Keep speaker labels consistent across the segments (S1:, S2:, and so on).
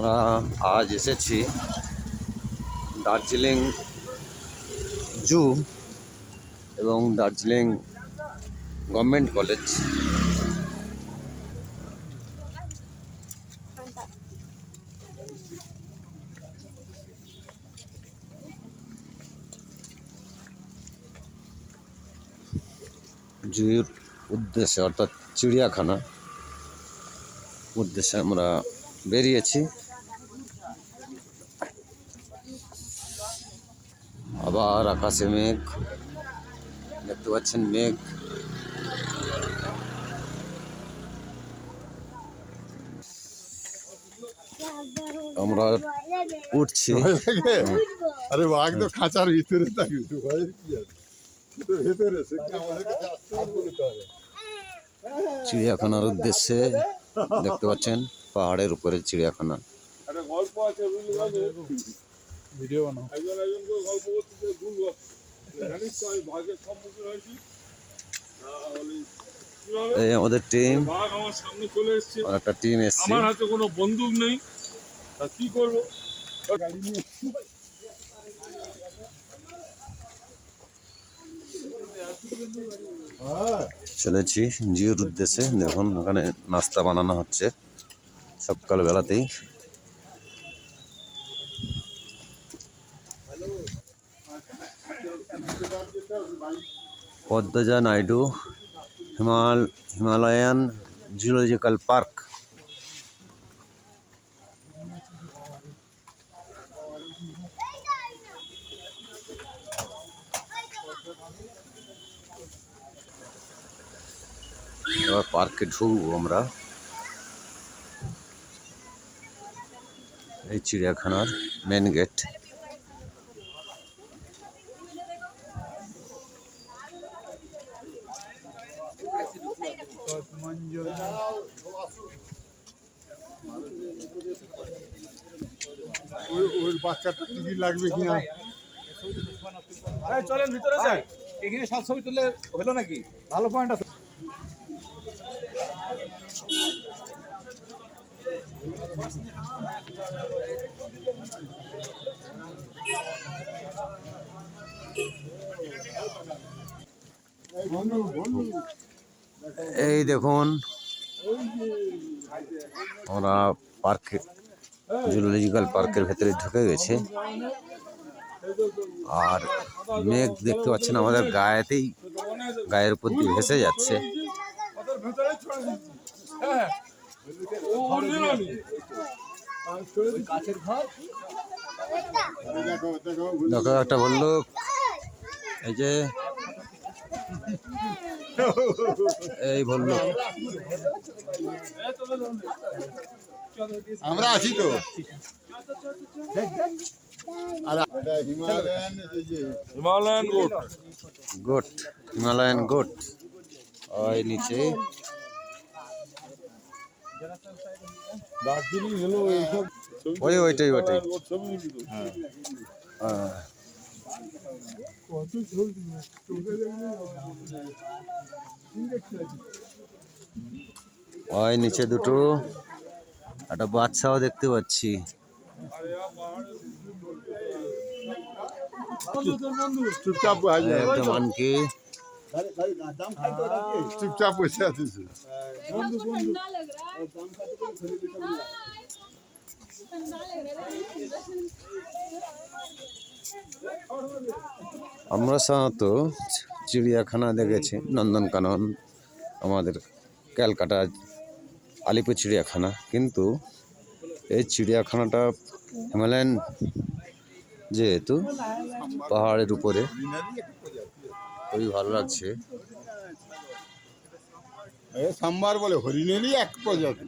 S1: আমরা আজ এসেছি দার্জিলিং জু এবং দার্জিলিং গভর্নমেন্ট কলেজ। জুর উদ্দেশ্যে অর্থাৎ চিড়িয়াখানা উদ্দেশ্যে আমরা বেরিয়েছি। আবার আকাশে মেঘ। দেখতে পাচ্ছেন মেঘ। আমরা উঠছি।
S2: আরে বাঘ তো খাঁচার ভিতরে থাকবে তো ভয়ের কি আছে? সে তো ভেতরে সে কি আমাদের কাছে আসতে হবে বলতে হবে।
S1: চিড়িয়াখানার উদ্দেশ্যে দেখতে পাচ্ছেন পাহাড়ের উপরে চিড়িয়াখানা।
S3: গল্প আছে
S2: ভিডিও বানাও।
S3: একজন একজন করে গল্প করতে যে ভুল জানিস তো আমি ভাগের সম্মুখীন হয়েছি।
S1: এই আমাদের টিম
S3: আমার সামনে চলে এসছে।
S1: একটা টিম এসছে।
S3: আমার হাতে কোনো বন্দুক নেই। তা কি করব?
S2: গাড়ি নিয়ে
S1: চলেছি জিওর উদ্দেশ্যে। দেখুন ওখানে নাস্তা বানানো হচ্ছে। সকাল পদ্মজা নাইডু হিমাল হিমালয়ান জুলজিক্যাল পার্ক। এবার পার্কে ঢুকবো আমরা। এই চিড়িয়াখানার মেন গেট
S2: বাচ্চাটা টিকিট লাগবে কিনা
S4: চলেন ভিতরে যাই এখানে সব ছবি তুলে হলো নাকি? ভালো পয়েন্ট আছে।
S1: এই দেখুন আমরা পার্কে জুলজিক্যাল পার্কের ভেতরে ঢুকে গেছে। আর মেঘ দেখতে পাচ্ছেন, আমাদের গায়েতেই, গায়ের উপর দিয়ে ভেসে যাচ্ছে। একটা বলল, এই যে, এই বলল।
S2: আমরা আছি তো।
S3: Himalayan goat.
S1: Goat Himalayan goat. ওই নিচে।
S3: দার্জিলিং হলো এইসব
S1: ওই ওইটাই
S3: ছবি তো
S1: আহ, ওই নিচে দুটো। একটা বাচ্চাও দেখতে পাচ্ছি।
S2: চুপচাপ
S1: আমরা সাধারণত চিড়িয়াখানা দেখেছি নন্দনকানন আমাদের ক্যালকাটা আলিপুর চিড়িয়াখানা। কিন্তু এই চিড়িয়াখানাটা হিমালয়ান যেহেতু পাহাড়ের উপরে খুবই ভালো লাগছে।
S2: সাম্বার বলে হরিণেরই এক প্রজাতি।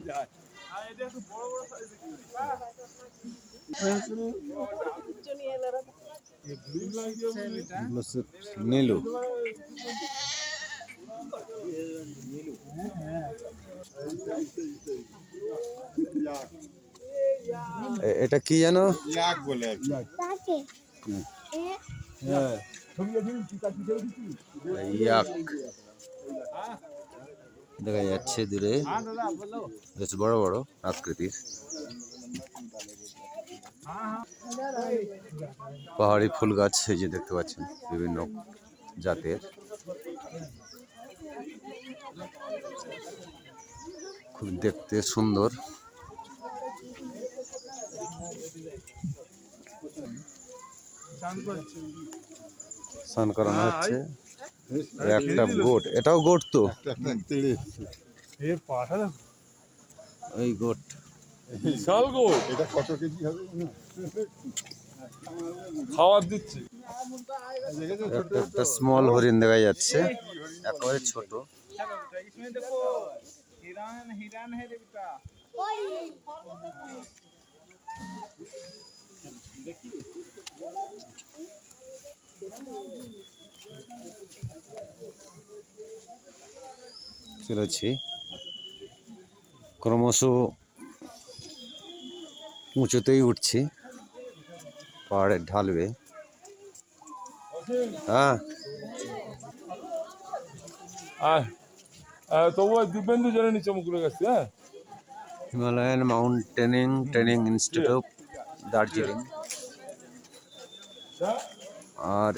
S1: নীলু। এটা কি জানো
S2: ইয়াক বলে
S1: ইয়াক দেখা যাচ্ছে দূরে। বেশ বড় বড় আকৃতির। পাহাড়ি ফুল গাছ এই যে দেখতে পাচ্ছেন বিভিন্ন জাতের। খুব দেখতে সুন্দর। স্নান করানো হচ্ছে। একটা গোট। এটাও গোট তো? ওই গোট।
S3: বিশাল গো
S2: এটা কত কেজি হবে? না
S3: খাবার দিচ্ছে।
S1: একটা স্মল হরিণ দেখা যাচ্ছে। একেবারে ছোট।
S4: इसमें देखो हिरन हिरन है रे बेटा
S1: চলেছি ক্রমশ উঁচুতেই উঠছি পাহাড়ের ঢালবে হ্যাঁ
S3: আয় তবুও দিব্যেন্দু জেনে নিচ্ছে মুকুলের কাছে হ্যাঁ?
S1: Himalayan mountaineering training institute Darjeeling. আর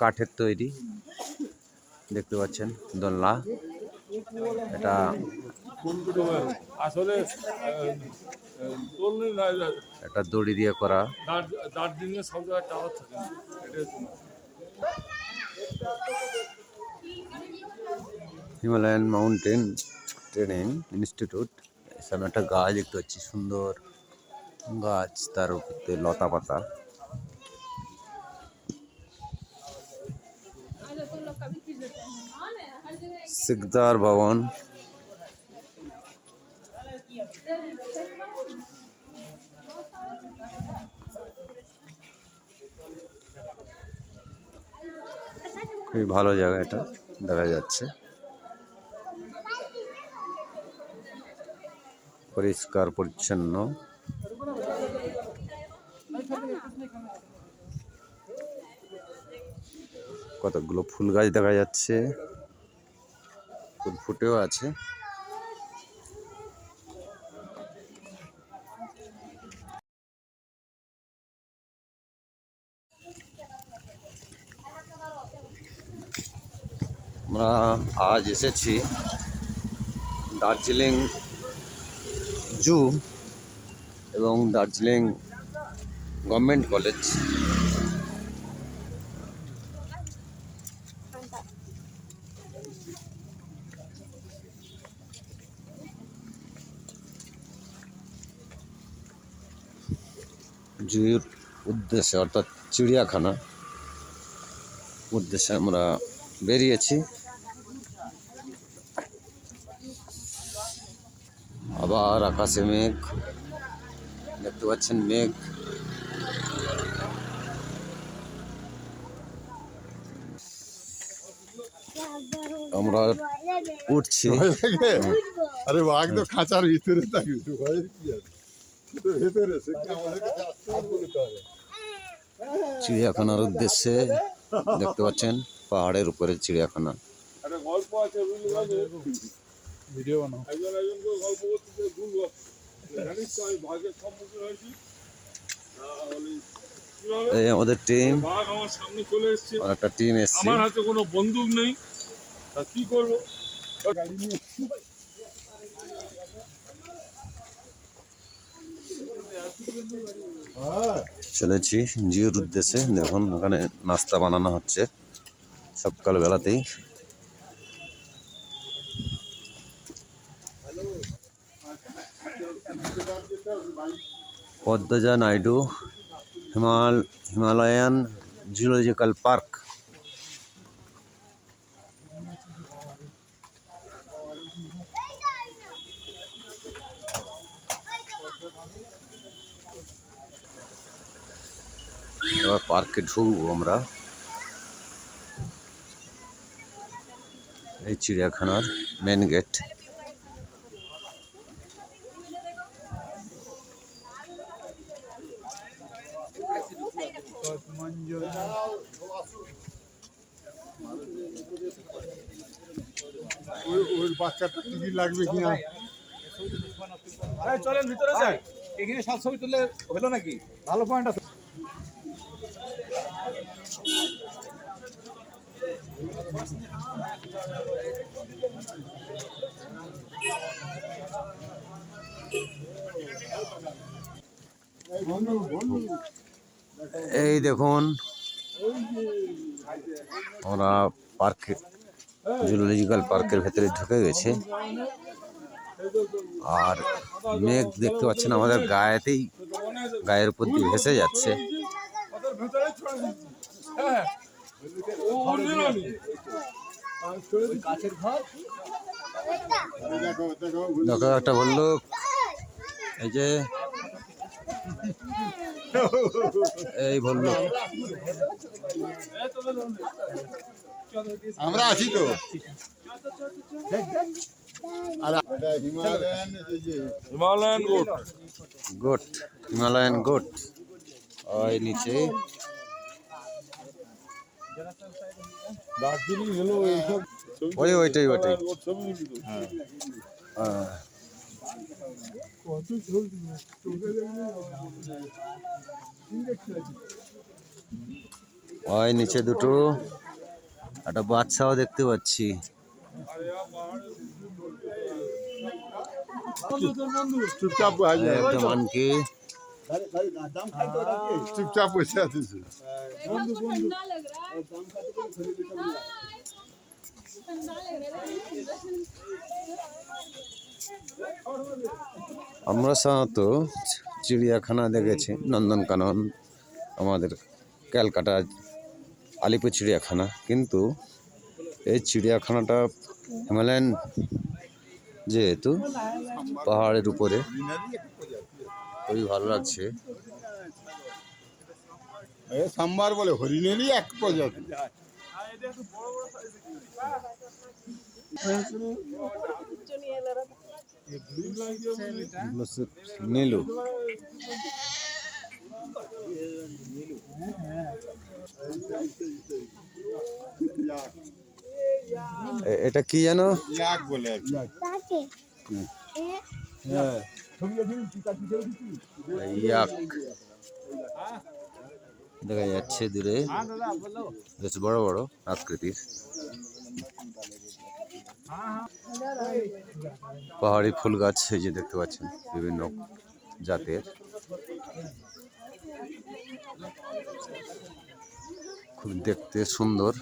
S1: কাঠের তৈরি দেখতে পাচ্ছেন দোলনা। এটা
S3: আসলে
S1: একটা দড়ি দিয়ে করা।
S3: দার্জিলিংয়ে সব জায়গায় টাওয়ার থাকে।
S1: হিমালয়ান মাউন্টেন ট্রেনিং ইনস্টিটিউট সামনে একটা গাছ দেখতে পাচ্ছি, সুন্দর গাছ, তার উপরে লতা পাতা। সিকদার ভবন। খুবই ভালো জায়গা এটা, দেখা যাচ্ছে। পরিষ্কার পরিচ্ছন্ন। কতগুলো ফুল গাছ দেখা যাচ্ছে। ফুল ফুটেও আছে। আমরা আজ এসেছি দার্জিলিং জু এবং দার্জিলিং গভর্নমেন্ট কলেজ। জুয়ের উদ্দেশ্যে অর্থাৎ চিড়িয়াখানা উদ্দেশ্যে আমরা বেরিয়েছি। আবার আকাশে মেঘ। দেখতে পাচ্ছেন মেঘ। আমরা উঠছি।
S2: আরে বাঘ তো খাঁচার ভিতরে থাকবে
S1: চিড়িয়াখানার উদ্দেশ্যে দেখতে পাচ্ছেন পাহাড়ের উপরে চিড়িয়াখানা।
S3: গল্প আছে
S4: ভিডিও বানাও।
S3: একজন একজনকে গল্প করতে যে ভুল জানিস তো আমি ভাগের সম্মুখীন হয়েছি।
S1: এই আমাদের টিম
S3: আমার সামনে চলে এসছে।
S1: একটা টিম এসছে।
S3: আমার হাতে কোনো বন্দুক নেই। তা কি করব?
S1: চলেছি জিওর উদ্দেশ্যে। দেখুন ওখানে নাস্তা বানানো হচ্ছে। সকালবেলাতেই। পদ্মজা নাইডু হিমাল হিমালয়ান জুলজিক্যাল পার্ক। এবার পার্কে ঢুকবো আমরা। এই চিড়িয়াখানার মেন গেট
S2: ওই বাচ্চাটা টিকিট লাগবে কিনা?
S4: চলেন ভিতরে যাই। এখানে সব ছবি তুললে হলো নাকি? ভালো পয়েন্ট আছে।
S1: এই দেখুন ওরা পার্কে জুলজিক্যাল পার্কের ভেতরে ঢুকে গেছে। আর মেঘ দেখতে পাচ্ছেন, আমাদের গায়েতেই গায়ের উপর দিয়ে ভেসে যাচ্ছে। একটা বলল, এই যে, এই বলল
S2: আমরা আছি তো।
S3: Himalayan goat.
S1: Goat Himalayan goat. ওই নিচে।
S3: দার্জিলিং হলো এইসব
S1: ওই ওইটাই ওইটাই।
S3: কত ছবি
S1: ওই নিচে দুটো। একটা বাচ্চাও দেখতে পাচ্ছি। আমরা সাধারণত চিড়িয়াখানা দেখেছি নন্দনকানন আমাদের ক্যালকাটা আলিপুর চিড়িয়াখানা। কিন্তু এই চিড়িয়াখানাটা হিমালয়ান যেহেতু পাহাড়ের উপরে খুবই ভালো লাগছে।
S2: সাম্বার বলে হরিণেরই এক প্রজাতি।
S1: এগুলো নীলু। এটা কি জানো
S2: ইয়াক বলে
S1: ইয়াক। দেখা যাচ্ছে দূরে। বেশ বড় বড় আকৃতির। পাহাড়ি ফুল গাছ এই যে দেখতে পাচ্ছেন বিভিন্ন জাতের। খুব দেখতে সুন্দর।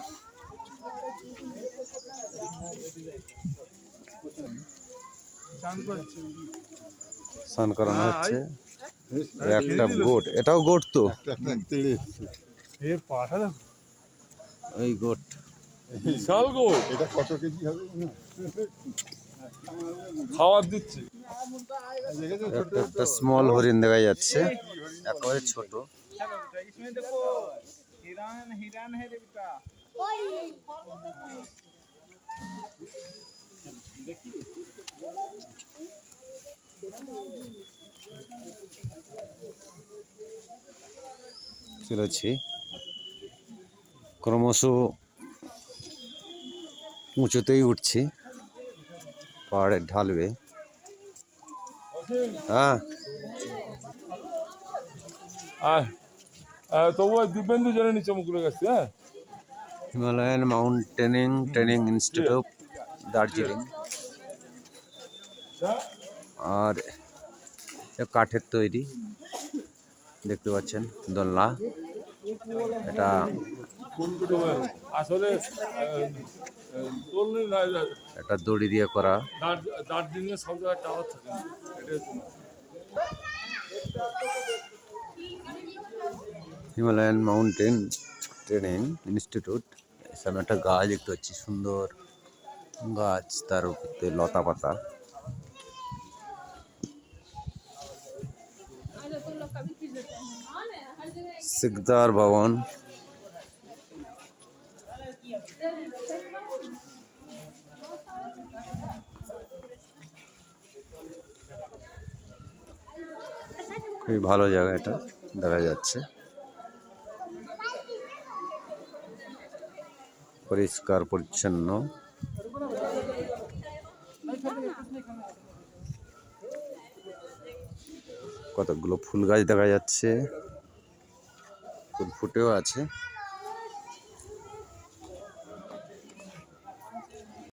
S1: স্নান করানো হচ্ছে। একটা গোট। এটাও গোট তো? এই গোট।
S3: গোট। খাওয়ার দিচ্ছে।
S1: একটা স্মল হরিণ দেখা যাচ্ছে। একেবারে ছোট। চলেছি ক্রমশ উঁচুতেই উঠছি। পাহাড়ের ঢালবে। হ্যাঁ।
S3: তবু দিব্যেন্দু জেনে নিচ্ছে মুকুলের কাছে হ্যাঁ?
S1: Himalayan mountaineering training institute Darjeeling. আর কাঠের তৈরি। দেখতে পাচ্ছেন দোলনা। এটা একটা দড়ি দিয়ে করা।
S3: দার্জিলিং সব জায়গায় টাওয়ার থাকে। না। এটা হচ্ছে না।
S1: Himalayan mountain training institute. সামনে একটা গাছ দেখতে পাচ্ছি সুন্দর গাছ। তার উপরে লতা পাতা সিকদার ভবন। খুবই ভালো জায়গা এটা, দেখা যাচ্ছে। পরিষ্কার, পরিচ্ছন্ন। কতগুলো ফুল গাছ দেখা যাচ্ছে। ফুল আছে।